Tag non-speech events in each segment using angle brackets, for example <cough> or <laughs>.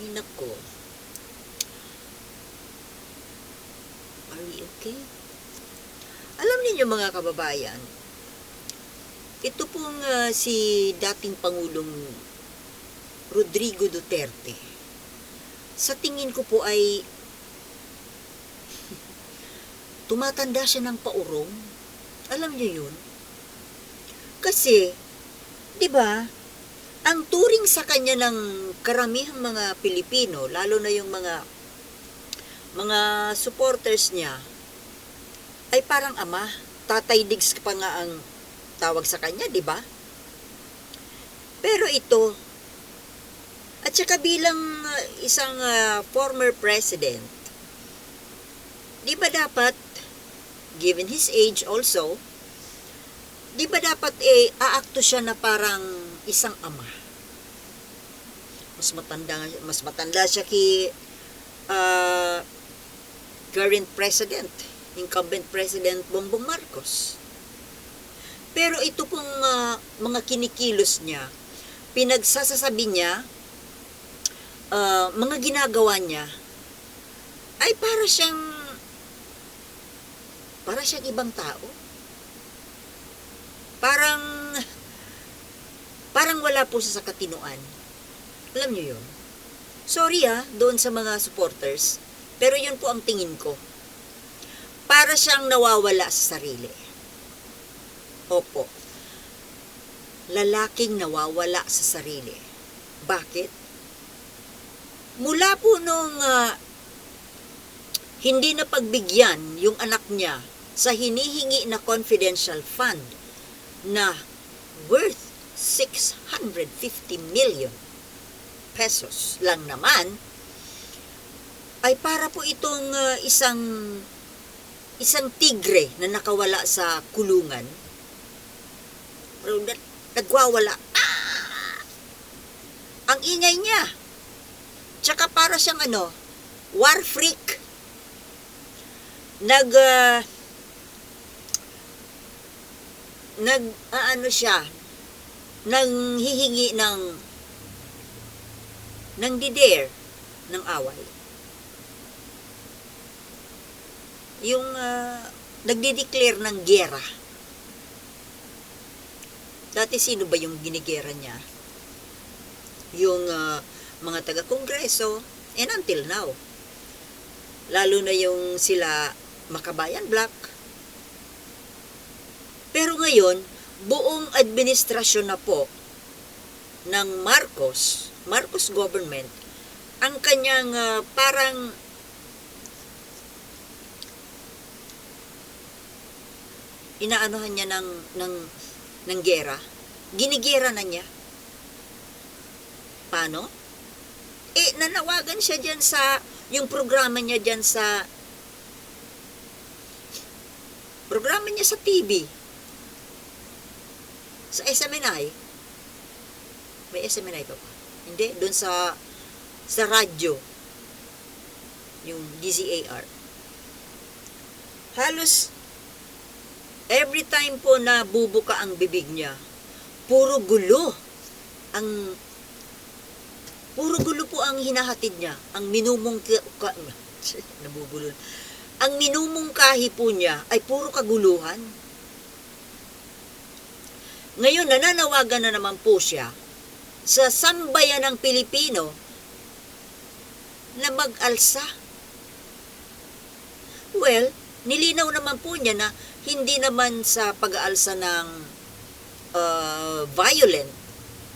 Ay, nako. Are we okay? Alam niyo mga kababayan, ito pong ah, si dating Pangulong Rodrigo Duterte, sa tingin ko po ay <laughs> tumatanda siya ng paurong. Alam niyo yun? Kasi, di ba, ang turing sa kanya ng karamihang mga Pilipino, lalo na yung mga mga supporters niya, ay parang ama. Tatay Diggs pa nga ang tawag sa kanya, di ba? Pero ito, at saka bilang uh, isang uh, former president, di ba dapat, given his age also, di ba dapat eh, aakto siya na parang isang ama? Mas matanda, mas matanda siya kay uh, current president, incumbent president Bongbong Marcos. Pero ito pong uh, mga kinikilos niya, pinagsasasabi niya, uh, mga ginagawa niya, ay para siyang, para siyang ibang tao. Parang, parang wala po sa katinuan. Alam niyo yun? Sorry ah, doon sa mga supporters, pero yun po ang tingin ko. Para siyang nawawala sa sarili. Opo. Lalaking nawawala sa sarili. Bakit? Mula po nung ah, hindi na pagbigyan yung anak niya sa hinihingi na confidential fund na worth 650 million pesos lang naman ay para po itong ah, isang isang tigre na nakawala sa kulungan. Pero na- nagwawala. Ah! Ang ingay niya. Tsaka para siyang ano, war freak. Nag ah, nag ah, ano siya, nang hihingi ng ng didare ng away. Yung uh, nagdi-declare ng gera. Dati sino ba yung ginigera niya? Yung ah, mga taga-kongreso and until now. Lalo na yung sila Makabayan Black. Pero ngayon, buong administrasyon na po ng Marcos, Marcos government, ang kanyang ah, parang inaanohan niya ng ng ng gera. Ginigera na niya. Paano? Eh, nanawagan siya dyan sa, yung programa niya dyan sa, programa niya sa TV. Sa SMNI. May SMNI pa? Hindi, doon sa, sa radyo. Yung DZAR. Halos, every time po na bubuka ang bibig niya, puro gulo ang puro gulo po ang hinahatid niya. Ang minumong ka, ka, <laughs> nabubulol. Ang minumungkahi po niya ay puro kaguluhan. Ngayon, nananawagan na naman po siya sa sambayan ng Pilipino na mag-alsa. Well, nilinaw naman po niya na hindi naman sa pag-aalsa ng uh, violent,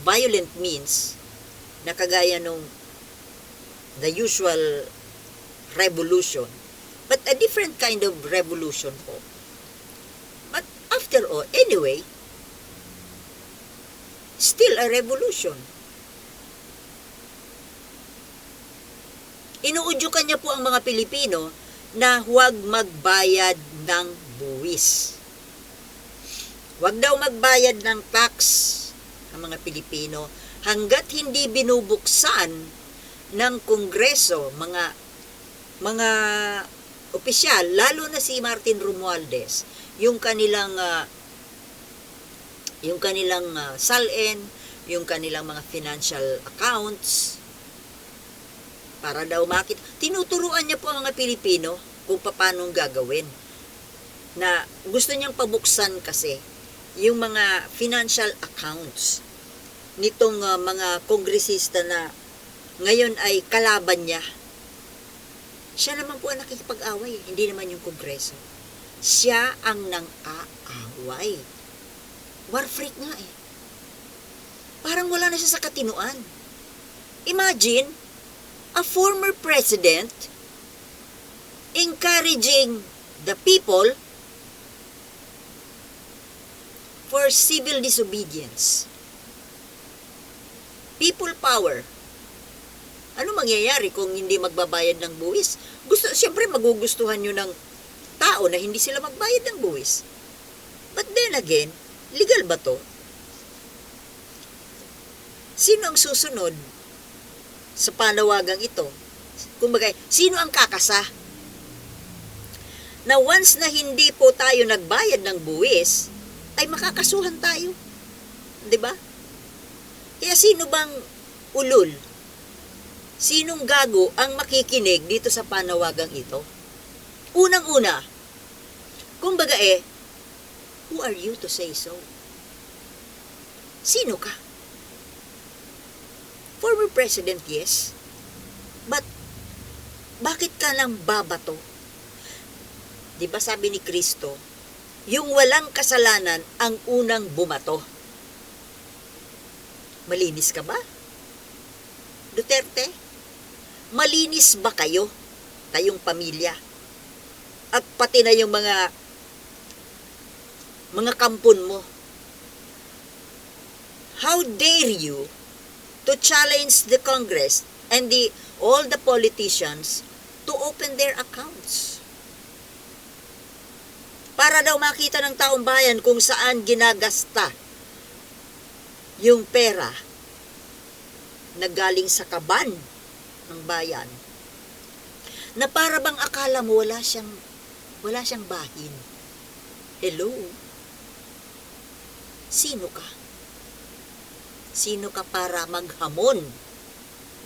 violent means na kagaya nung the usual revolution, but a different kind of revolution po. But after all, anyway, still a revolution. Inuudyukan niya po ang mga Pilipino na huwag magbayad ng buwis. Huwag daw magbayad ng tax ang mga Pilipino hanggat hindi binubuksan ng Kongreso, mga mga opisyal, lalo na si Martin Romualdez, yung kanilang ah, yung kanilang ah, salin, yung kanilang mga financial accounts, para daw makita. Tinuturuan niya po ang mga Pilipino kung paano gagawin. Na gusto niyang pabuksan kasi yung mga financial accounts nitong ah, mga kongresista na ngayon ay kalaban niya. Siya naman po ang nakikipag-away, hindi naman yung kongreso. Siya ang nang-aaway. War freak nga eh. Parang wala na siya sa katinuan. Imagine, a former president encouraging the people for civil disobedience. People power. Ano mangyayari kung hindi magbabayad ng buwis? Gusto, siyempre magugustuhan nyo ng tao na hindi sila magbayad ng buwis. But then again, legal ba to? Sino ang susunod sa panawagang ito? Kumbaga, sino ang kakasa? Na once na hindi po tayo nagbayad ng buwis, ay makakasuhan tayo. 'Di ba? Kaya sino bang ulul? Sinong gago ang makikinig dito sa panawagang ito? Unang-una, kumbaga eh, who are you to say so? Sino ka? Former president, yes. But, bakit ka lang babato? Di ba sabi ni Kristo, yung walang kasalanan ang unang bumato. Malinis ka ba? Duterte, malinis ba kayo? Kayong pamilya? At pati na yung mga mga kampon mo. How dare you to challenge the Congress and the all the politicians to open their accounts? Para daw makita ng taong bayan kung saan ginagasta yung pera na galing sa kaban ng bayan na para bang akala mo wala siyang wala siyang bahin. Hello? Sino ka? Sino ka para maghamon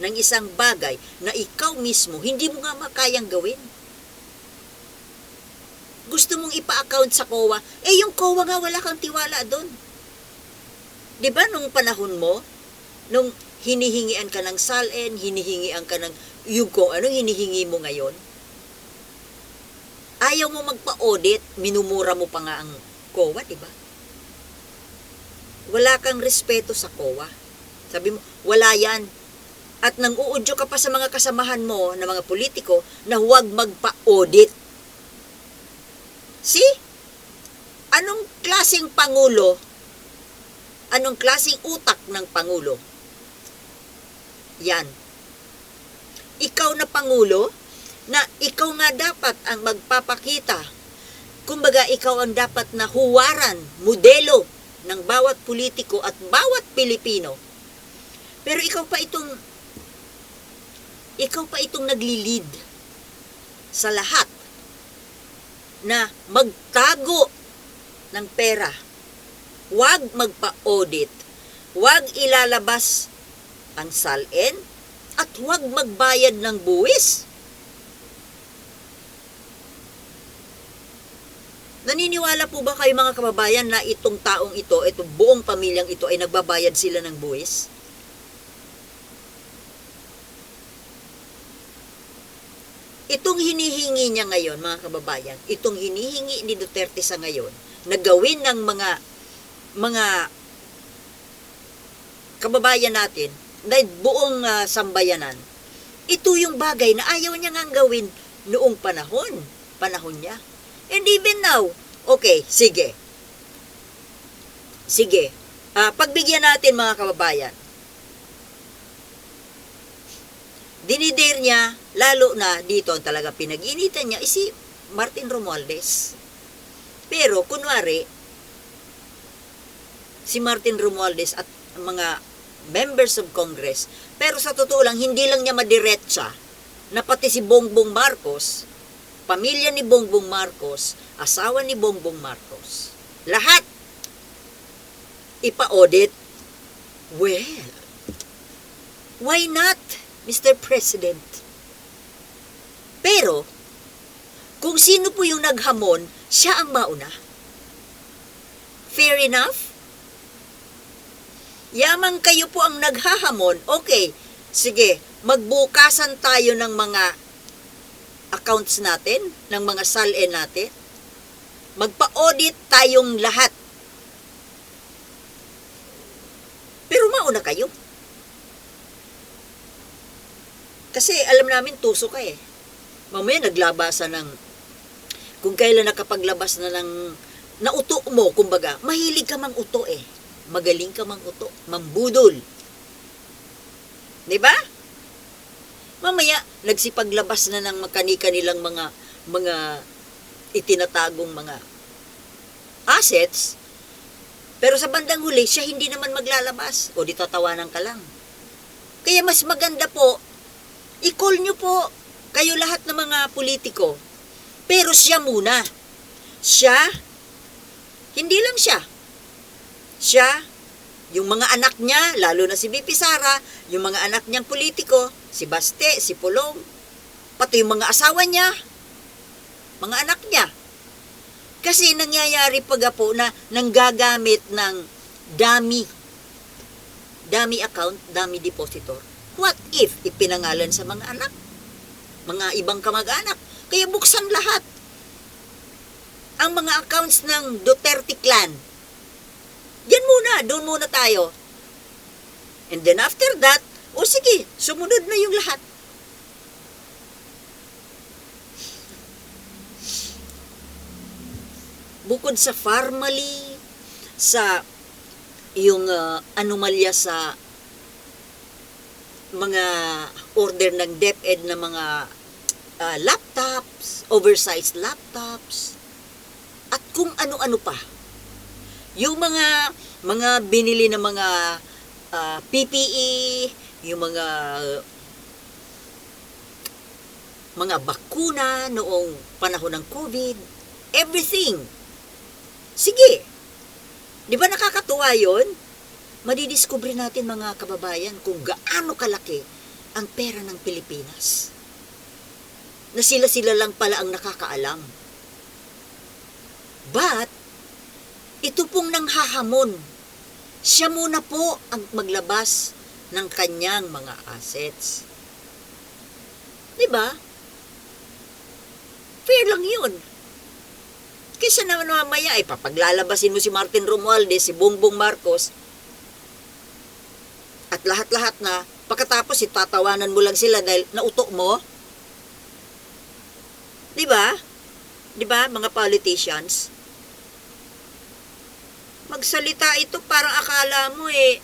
ng isang bagay na ikaw mismo hindi mo nga makayang gawin? Gusto mong ipa-account sa COA, eh yung COA nga wala kang tiwala doon. 'Di ba nung panahon mo, nung hinihingian ka ng SALN, hinihingian ka ng kung ano hinihingi mo ngayon, ayaw mo magpa-audit, minumura mo pa nga ang COA, di ba? Wala kang respeto sa COA. Sabi mo, wala yan. At nang uudyo ka pa sa mga kasamahan mo na mga politiko na huwag magpa-audit. See? Anong klasing pangulo? Anong klasing utak ng pangulo? Yan. Ikaw na pangulo na ikaw nga dapat ang magpapakita. Kumbaga, ikaw ang dapat na huwaran, modelo ng bawat politiko at bawat Pilipino. Pero ikaw pa itong ikaw pa itong nagli-lead sa lahat na magtago ng pera. Huwag magpa-audit. Huwag ilalabas ang salin at huwag magbayad ng buwis. Naniniwala po ba kayo mga kababayan na itong taong ito, itong buong pamilyang ito ay nagbabayad sila ng buwis? Itong hinihingi niya ngayon, mga kababayan, itong hinihingi ni Duterte sa ngayon, na gawin ng mga mga kababayan natin, na buong ah, sambayanan, ito yung bagay na ayaw niya nga gawin noong panahon, panahon niya. And even now, okay, sige. Sige. Ah, pagbigyan natin mga kababayan. Dinider niya, lalo na dito ang talaga pinag-initan niya, is si Martin Romualdez. Pero, kunwari, si Martin Romualdez at mga members of Congress, pero sa totoo lang, hindi lang niya madiretsa na pati si Bongbong Marcos, pamilya ni Bongbong Marcos, asawa ni Bongbong Marcos, lahat ipa-audit. Well, why not, Mr. President? Pero, kung sino po yung naghamon, siya ang mauna. Fair enough? Yamang kayo po ang naghahamon, okay, sige, magbukasan tayo ng mga accounts natin, ng mga salin natin. Magpa-audit tayong lahat. Pero mauna kayo. Kasi alam namin tuso ka eh. Mamaya naglabasan ng kung kailan nakapaglabas na ng nauto mo, kumbaga, mahilig ka mang uto eh. Magaling ka mang uto, mambudol. 'Di ba? Mamaya nagsipaglabas na ng makanika nilang mga mga itinatagong mga assets. Pero sa bandang huli, siya hindi naman maglalabas. O di tatawanan ka lang. Kaya mas maganda po, i-call nyo po kayo lahat ng mga politiko. Pero siya muna. Siya, hindi lang siya. Siya, yung mga anak niya, lalo na si BP Sara, yung mga anak niyang politiko, si Baste, si Pulong, pati yung mga asawa niya, mga anak niya. Kasi nangyayari pag po na nanggagamit ng dummy, dummy account, dummy depositor. What if ipinangalan sa mga anak? Mga ibang kamag-anak. Kaya buksan lahat. Ang mga accounts ng Duterte clan. Muna, doon muna tayo. And then after that, o sige, sumunod na yung lahat. Bukod sa formally, sa yung uh, anomalya sa mga order ng DepEd na mga uh, laptops, oversized laptops, at kung ano-ano pa. Yung mga mga binili ng mga uh, PPE, yung mga mga bakuna noong panahon ng COVID, everything. Sige. 'Di ba nakakatuwa 'yon? Madidiskubre natin mga kababayan kung gaano kalaki ang pera ng Pilipinas. Na sila-sila lang pala ang nakakaalam. But, ito pong nanghahamon. Siya muna po ang maglabas ng kanyang mga assets. Di ba? Fair lang yun. Kaysa naman mamaya ay papaglalabasin mo si Martin Romualdez, si Bongbong Marcos, at lahat-lahat na, pagkatapos itatawanan mo lang sila dahil nauto mo. Di ba? Di ba, mga politicians? Magsalita ito parang akala mo eh.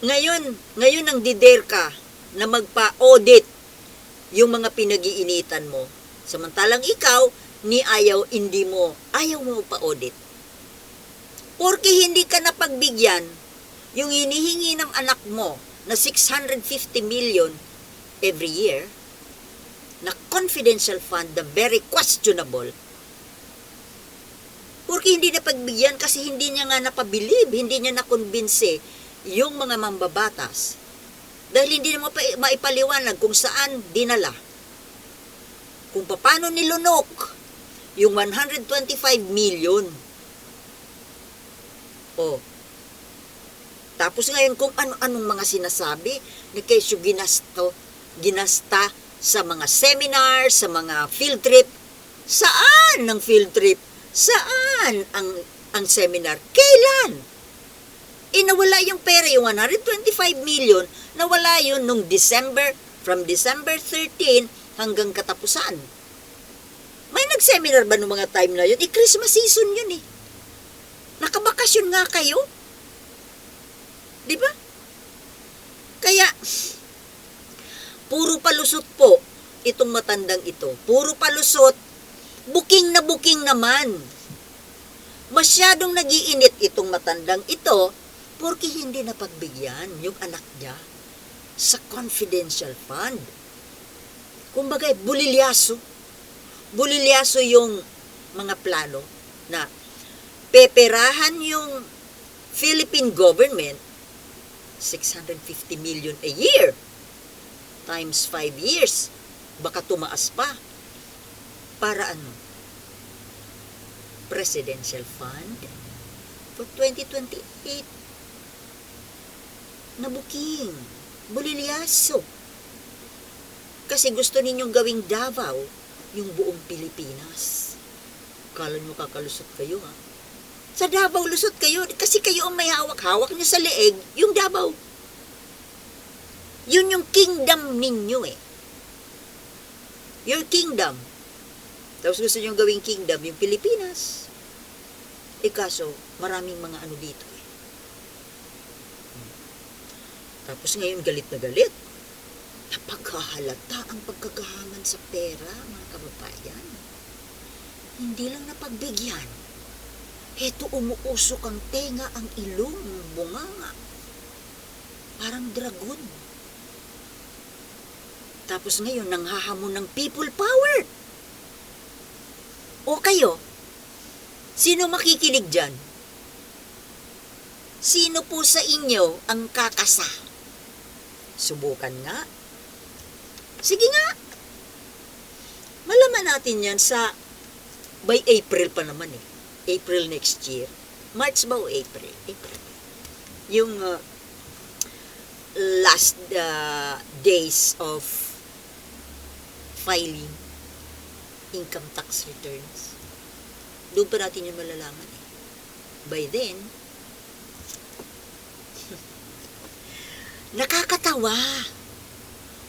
Ngayon, ngayon ang dider ka na magpa-audit yung mga pinag-iinitan mo. Samantalang ikaw, ni ayaw, hindi mo, ayaw mo pa-audit. Porque hindi ka napagbigyan yung hinihingi ng anak mo na 650 million every year na confidential fund na very questionable. Porque hindi napagbigyan kasi hindi niya nga napabilib, hindi niya nakonbinse yung mga mambabatas. Dahil hindi na maipaliwanag kung saan dinala. Kung paano nilunok yung 125 million. O, tapos ngayon kung ano-anong mga sinasabi ni Kesyo ginasto, ginasta sa mga seminar, sa mga field trip. Saan ang field trip? Saan ang ang seminar? Kailan? Inawala yung pera, yung 125 million, nawala yun nung December, from December 13 hanggang katapusan. May nag-seminar ba nung mga time na yun? Eh, Christmas season yun eh. Nakabakasyon nga kayo. Di ba? Kaya, puro palusot po itong matandang ito. Puro palusot, buking na buking naman. Masyadong nagiinit itong matandang ito porque hindi napagbigyan yung anak niya sa confidential fund. Kumbaga, bulilyaso. Bulilyaso yung mga plano na peperahan yung Philippine government 650 million a year. times 5 years. Baka tumaas pa. Para ano? Presidential Fund for 2028 na booking. Bulilyaso. Kasi gusto ninyong gawing Davao yung buong Pilipinas. Kala nyo kakalusot kayo ha? Sa Davao lusot kayo kasi kayo ang may hawak-hawak nyo sa leeg, yung Davao. Yun yung kingdom ninyo eh. Your kingdom. Tapos gusto nyo gawing kingdom yung Pilipinas. Eh kaso, maraming mga ano dito eh. Tapos ngayon galit na galit. Napaghahalata ang pagkagahaman sa pera, mga kababayan. Hindi lang napagbigyan. Heto umuusok ang tenga, ang ilong, ang bunganga. Parang dragon. Tapos ngayon, nanghahamon ng people power. O kayo, sino makikinig dyan? Sino po sa inyo ang kakasa? Subukan nga. Sige nga. Malaman natin yan sa by April pa naman eh. April next year. March ba o April? April. Yung uh, last uh, days of filing income tax returns. Doon pa natin yung malalaman eh. By then, <laughs> nakakatawa.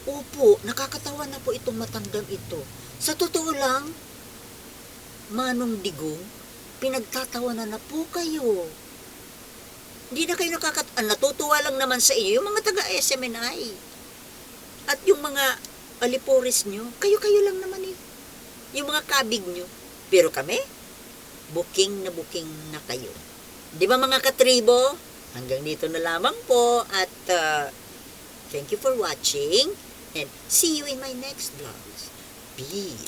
Opo, nakakatawa na po itong matandang ito. Sa totoo lang, Manong Digong, pinagtatawanan na po kayo. Hindi na kayo nakakat... Ah, natutuwa lang naman sa inyo, yung mga taga-SMNI. At yung mga aliporis nyo, kayo-kayo lang naman. Yung mga kabig nyo. Pero kami, booking na booking na kayo. Di ba mga katribo? Hanggang dito na lamang po at uh, thank you for watching and see you in my next vlogs. Peace.